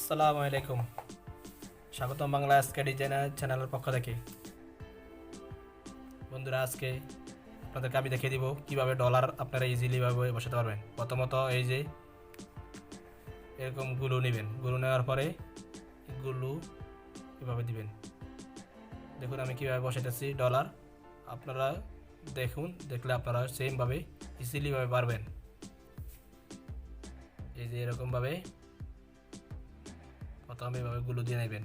আসসালামু আলাইকুম। স্বাগতম বাংলা আজকে ডিজাইনার চ্যানেলের পক্ষ থেকে। বন্ধুরা, আজকে আপনাদেরকে আমি দেখিয়ে দিব কীভাবে ডলার আপনারা ইজিলিভাবে বসাতে পারবেন। প্রথমত এই যে এরকমগুলো নেবেন। গুলো নেওয়ার পরে গুলো এভাবে দিবেন। দেখুন আমি কীভাবে বসাইতেছি ডলার আপনারা দেখুন, দেখলে আপনারা সেমভাবে ইজিলিভাবে পারবেন। এই যে এরকমভাবে প্রথমে এভাবে গুলো দিয়ে নেবেন।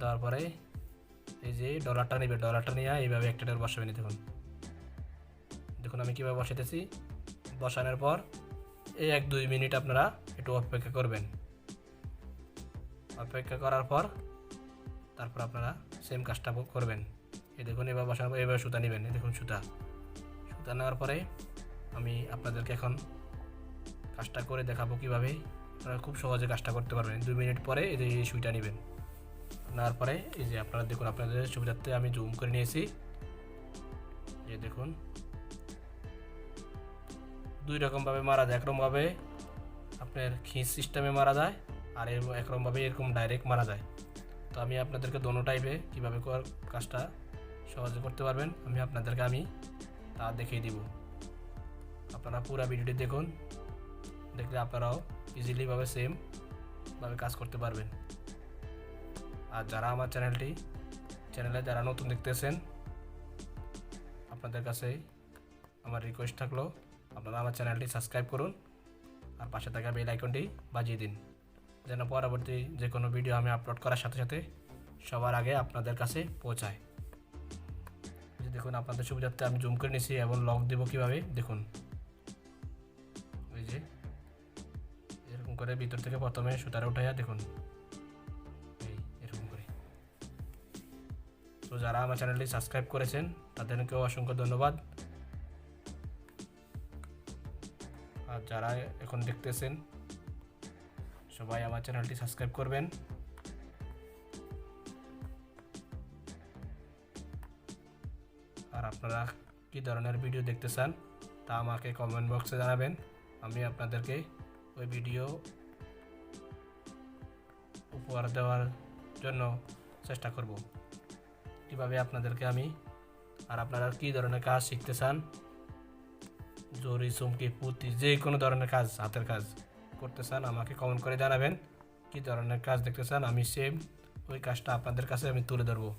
তারপরে এই যে ডলারটা নেবে, ডলারটা নিয়ে এইভাবে একটা ডলার বসাবেন দেখুন। দেখুন আমি কীভাবে বসাইতেছি। বসানোর পর এই এক দুই মিনিট আপনারা একটু অপেক্ষা করবেন। অপেক্ষা করার পর তারপর আপনারা সেম কাজটা করবেন। এই দেখুন, এবার বসানোর পর এবার সুতা নেবেন। এই দেখুন সুতা। সুতা নেওয়ার পরে আমি আপনাদেরকে এখন কাজটা করে দেখাবো কীভাবে। আপনারা খুব সহজে কাজটা করতে পারবেন। দুই মিনিট পরে এই যে এই সুইটা নেবেন। নেওয়ার পরে এই যে আপনারা দেখুন, আপনাদের সুবিধার্থে আমি জুম করে নিয়েছি। এই দেখুন। দুই রকমভাবে মারা যায়। একরকমভাবে আপনার খিঁচ সিস্টেমে মারা যায়। আর এর- একরকমভাবে এরকম ডাইরেক্ট মারা যায়। তো আমি আপনাদেরকে দোনো টাইপে কীভাবে কাজটা সহজে করতে পারবেন, আমি আপনাদেরকে আমি তা দেখিয়ে দিব। আপনারা পুরো ভিডিওটি দেখুন, দেখলে আপনারাও ইজিলিভাবে সেম ভাবে কাজ করতে পারবেন। আর যারা আমার চ্যানেলটি চ্যানেলে যারা নতুন দেখতেছেন, আপনাদের কাছে আমার রিকোয়েস্ট থাকল, আপনারা আমার চ্যানেলটি সাবস্ক্রাইব করুন, আর পাশে থাকা বেল আইকনটি বাজিয়ে দিন। যেন পরবর্তী যে কোনো ভিডিও আমি আপলোড করার সাথে সাথে সবার আগে আপনাদের কাছে পৌঁছায়। যে দেখুন, আপনাদের সুবিধার্থে আমি জুম করে নিয়েছি এবং লক দেবো কীভাবে? দেখুন। ওই যে, এরকম করে ভিতর থেকে প্রথমে সুতারে উঠাইয়া দেখুন। এই, এরকম করে। তো যারা আমার চ্যানেলটি সাবস্ক্রাইব করেছেন তাদেরকেও অসংখ্য ধন্যবাদ। আর যারা এখন দেখতেছেন সবাই আমার চ্যানেলটি সাবস্ক্রাইব করবেন। আর আপনারা কী ধরনের ভিডিও দেখতে চান তা আমাকে কমেন্ট বক্সে জানাবেন। আমি আপনাদেরকে ওই ভিডিও উপহার দেওয়ার জন্য চেষ্টা করব। কীভাবে আপনাদেরকে আমি আর আপনারা কী ধরনের কাজ শিখতে চান? জরি, চুমকি, পুঁতি যে কোনো ধরনের কাজ, হাতের কাজ। করতে চান আমাকে কমেন্ট করে জানাবেন কী ধরনের কাজ দেখতে চান আমি সেম ওই কাজটা আপনাদের কাছে আমি তুলে ধরবো।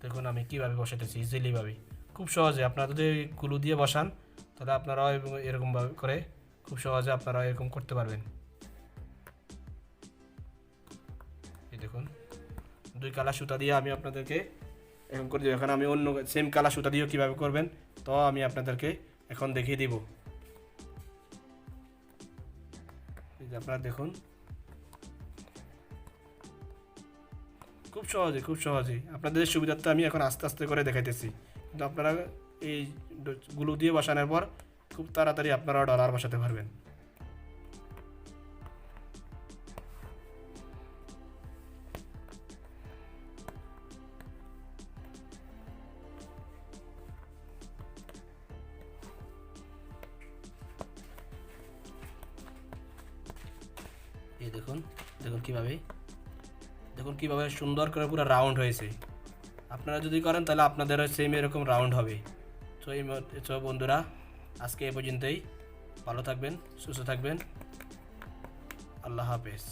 দেখুন আমি কীভাবে বসাতেছি ইজিলিভাবে খুব সহজে আপনারা যদি গুলো দিয়ে বসান, তাহলে এরকম- এরকমভাবে করে খুব সহজে আপনারা এরকম করতে পারবেন। এই দেখুন, দুই কালার সুতা দিয়ে আমি আপনাদেরকে এরকম করে দিব এখন আমি অন্য সেম কালার সুতা দিয়েও কীভাবে করবেন, তো আমি আপনাদেরকে এখন দেখিয়ে দিব। আপনারা দেখুন। খুব সহজে খুব সহজে আপনাদের সুবিধার্থে আমি এখন আস্তে আস্তে করে দেখাইতেছি। কিন্তু আপনারা এই ড- গুলো দিয়ে বসানোর পর খুব তাড়াতাড়ি আপনারা ডলার বসাতে পারবেন। দেখুন দেখুন কীভাবে দেখুন কীভাবে সুন্দর করে পুরো রাউন্ড হয়েছে। আপনারা যদি করেন তাহলে আপনাদেরও সেম এরকম রাউন্ড হবে। তো এই তো বন্ধুরা, আজকে এ পর্যন্তই। ভালো থাকবেন, সুস্থ থাকবেন। আল্লাহ হাফেজ।